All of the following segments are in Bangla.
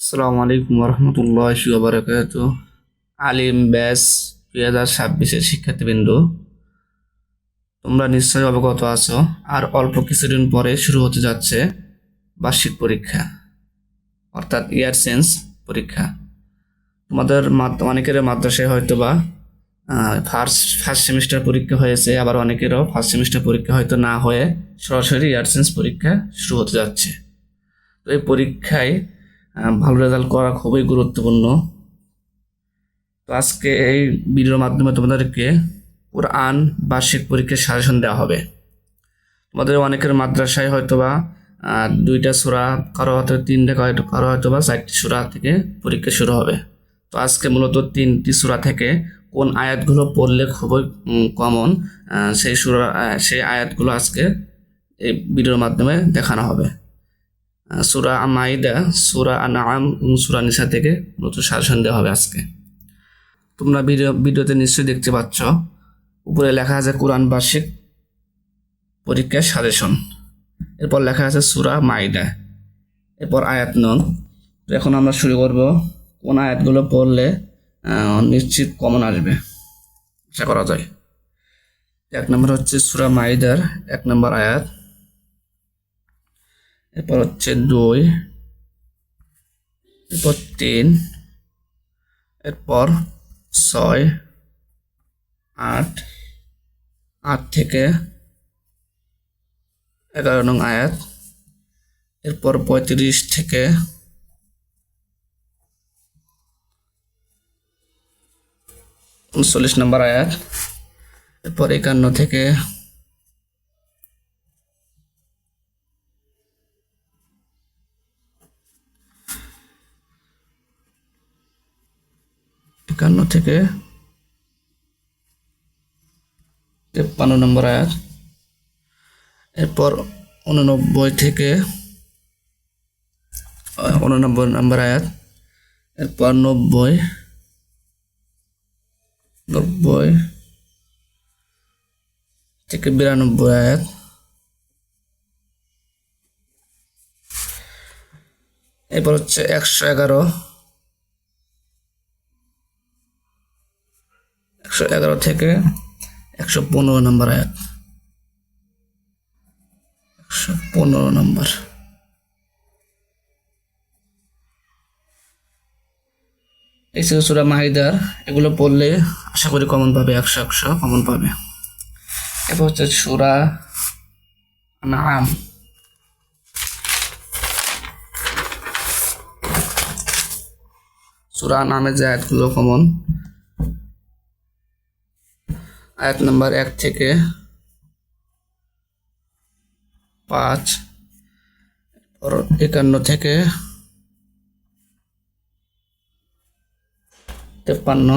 আসসালামু আলাইকুম রহমতুল্লাহ বারাকাত আলিম ব্যাস দুই হাজার ছাব্বিশের শিক্ষার্থীবৃন্দ, তোমরা নিশ্চয়ই অবগত আছো, আর অল্প কিছুদিন পরে শুরু হতে যাচ্ছে বার্ষিক পরীক্ষা, অর্থাৎ ইয়ার সেন্স পরীক্ষা। তোমাদের মাদ- অনেকের মাদ্রাসায় হয়তো বা ফার্স্ট ফার্স্ট সেমিস্টার পরীক্ষা হয়েছে, আবার অনেকেরও ফার্স্ট সেমিস্টার পরীক্ষা হয়তো না হয়ে সরাসরি ইয়ার সেন্স পরীক্ষা শুরু হতে যাচ্ছে। তো এই পরীক্ষায় ভালো রেজাল্ট করা খুবই গুরুত্বপূর্ণ। তো আজকে এই ভিডিওর মাধ্যমে তোমাদেরকে কোরআন বার্ষিক পরীক্ষার সাজেশন দেওয়া হবে। তোমাদের অনেকের মাদ্রাসায় হয়তো বা দুইটা সুরা, কারও হয়তো তিনটা, কারও কারও হয়তো বা চারটি সুরা থেকে পরীক্ষা শুরু হবে। তো আজকে মূলত তিনটি সুরা থেকে কোন আয়াতগুলো পড়লে খুবই কমন সেই সুরা সেই আয়াতগুলো আজকে এই ভিডিওর মাধ্যমে দেখানো হবে। সুরা মাইদা সুরা আনাম এবং সুরা নিসা থেকে নতুন সাজেশন দেওয়া হবে আজকে। তোমরা ভিডিও ভিডিওতে নিশ্চয়ই দেখতে পাচ্ছ, উপরে লেখা আছে কোরআন বার্ষিক পরীক্ষার সাজেশন। এরপর লেখা আছে সুরা মাইদা এরপর আয়াত নং। তো এখন আমরা শুরু করব, কোন আয়াতগুলো পড়লে নিশ্চিত কমন আসবে। আশা করা যায়। এক নম্বর হচ্ছে সুরা মাইদার এক নম্বর আয়াত। এরপর হচ্ছে দুই, এরপর তিন, এরপর ছয়, আট আট থেকে এগারো নং আয়াত, এরপর পঁয়ত্রিশ থেকে উনচল্লিশ নম্বর আয়াত, এরপর একান্ন থেকে একান্ন থেকে তেপ্পান্ন নম্বর আয়াত। এরপর উননব্বই থেকে উননব্বই নম্বর আয়াত। এরপর নব্বই নব্বই থেকে বিরানব্বই আয়াত। এরপর হচ্ছে একশো এগারো। একশো এগারো থেকে একশো পনেরো নম্বর আয়াত। একশো পনেরো নম্বর। এই সুরা মাহিদার এগুলো পড়লে আশা করি কমন পাবে, একশো একশো কমন পাবে। এরপর হচ্ছে সুরা নাম সুরা নামে যে আয়াতগুলো কমন আয়াত নাম্বার এক থেকে পাঁচ একান্ন থেকে তেপ্পান্ন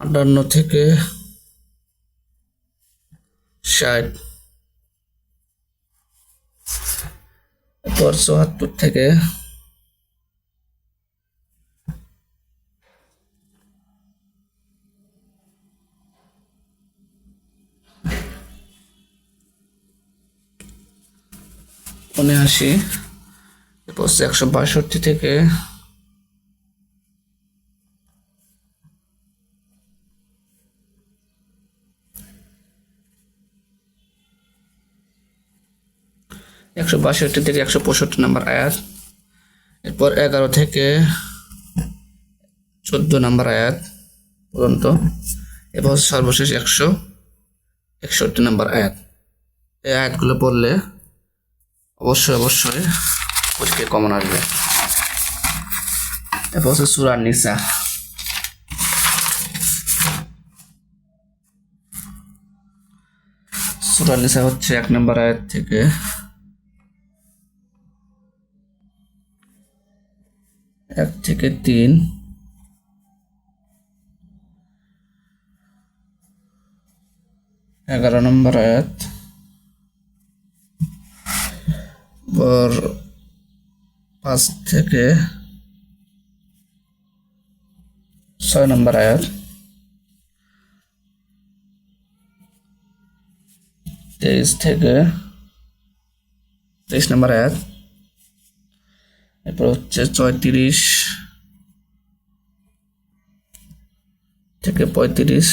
আটান্ন থেকে ষাট এরপর চুয়াত্তর থেকে উনআশি এরপর একশো বাষট্টি থেকে। একশো বাষট্টি থেকে একশো পঁয়ষট্টি নম্বর আয়াত। এরপর এগারো থেকে চোদ্দ নম্বর আয়াত পর্যন্ত। এরপর সর্বশেষ একশো একষট্টি নম্বর আয়াত। এই আয়াতগুলো পড়লে অবশ্যই অবশ্যই। পরীক্ষায় কমন আসবে। এরপর হচ্ছে সুরা নিসা সুরা নিসা হচ্ছে এক নম্বর আয়াত থেকে। এক থেকে তিন। এগারো নম্বর আয়াত। পর পাঁচ থেকে ছয় নম্বর আয়াত। তেইশ থেকে তেইশ নম্বর আয়াত। এরপর হচ্ছে ছয়ত্রিশ থেকে পঁয়ত্রিশ।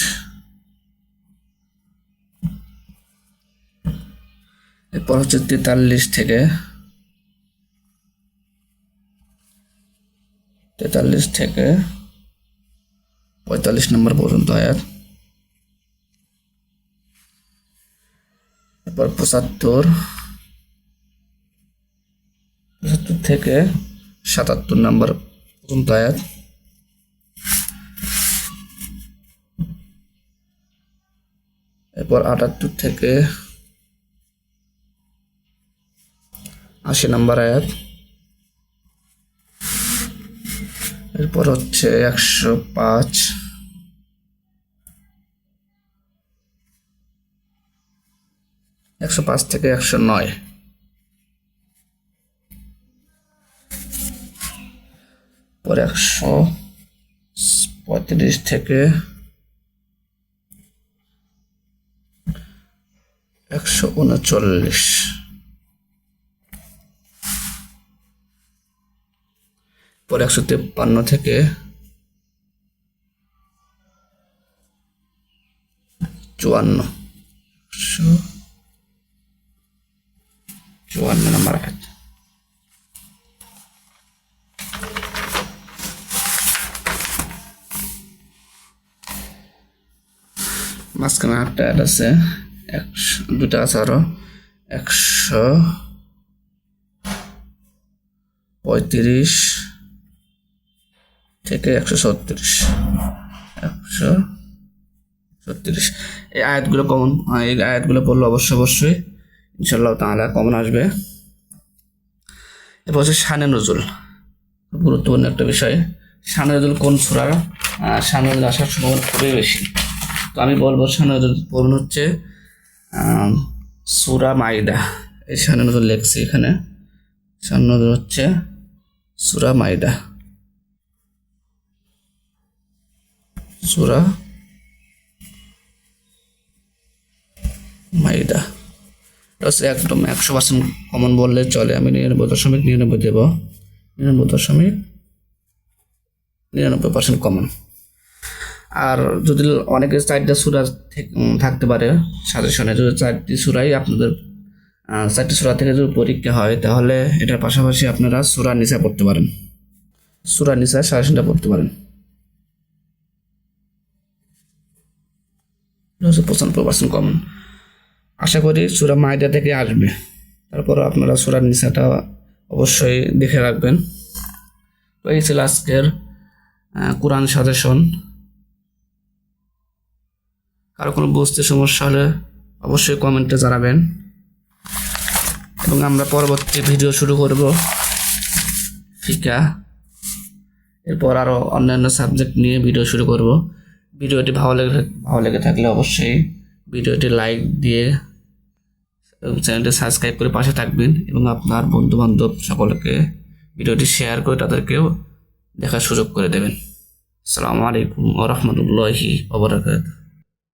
এরপর হচ্ছে তেতাল্লিশ থেকে তেতাল্লিশ থেকে পঁয়তাল্লিশ নম্বর পর্যন্ত আয়াত। এরপর পঁচাত্তর পঁচাত্তর থেকে সাতাত্তর নম্বর পর্যন্ত আয়াত। এরপর আটাত্তর থেকে আশি নম্বর আয়াত। এরপর হচ্ছে একশো পাঁচ। একশো পাঁচ থেকে একশো নয়। পরে একশো পঁয়ত্রিশ থেকে একশো উনচল্লিশ। পরে একশো তেপ্পান্ন থেকে চুয়ান্ন। চুয়ান্ন নম্বর মাঝখানে আটটা অ্যাড আছে, একশো দুটা আছে আরও, একশো পঁয়ত্রিশ থেকে একশো ছত্রিশ একশো ছত্রিশ। এই আয়াতগুলো কমন, এই আয়াতগুলো পড়লে অবশ্যই অবশ্যই ইনশাল্লাহ তাহলে কমন আসবে। এরপর হচ্ছে শানে খুব গুরুত্বপূর্ণ একটা বিষয়। শানে নজুল কোন সুরার শানে নজুল আসার সম্ভাবনা খুবই বেশি। তো আমি বলব শানে নজুল পড়ুন হচ্ছে সুরা মাইদা। এই শানে নজুল লেখছি এখানে। শানে নজুল হচ্ছে সুরা মাইদা। সুরা মাইদা। একদম একশো পার্সেন্ট কমন বললে চলে, আমি নিরানব্বই দশমিক নিরানব্বই দেব। নিরানব্বই দশমিক নিরানব্বই পার্সেন্ট কমন আর যদি অনেকের চারটা সুরা থাকতে পারে সাজেশনে যদি চারটি সুরাই আপনাদের চারটি সুরা থেকে যদি পরীক্ষা হয়, তাহলে এটার পাশাপাশি আপনারা সুরা নিসা পড়তে পারেন। সুরা নিসা সাজেশনটা পড়তে পারেন। হচ্ছে পঁচানব্বই পার্সেন্ট কমন আশা করি সুরা মায়দা থেকে আসবে। তারপর আপনারা সুরা নিশাটা অবশ্যই দেখে রাখবেন। তো এই ছিল আজকের কোরআন সাজেশন। কারও কোনো বুঝতে সমস্যা হলে অবশ্যই কমেন্টে জানাবেন। এবং আমরা পরবর্তী ভিডিও শুরু করব ফিকা। এরপর আরও অন্যান্য সাবজেক্ট নিয়ে ভিডিও শুরু করব। ভিডিওটি ভালো লেগে ভালো লেগে থাকলে অবশ্যই ভিডিওটি লাইক দিয়ে চ্যানেলটি সাবস্ক্রাইব করে পাশে থাকবেন এবং আপনার বন্ধুবান্ধব সকলকে ভিডিওটি শেয়ার করে তাদেরকেও দেখার সুযোগ করে দেবেন। আসসালামু আলাইকুম ওরহমতুল্লাহি ওবরাকাতুহ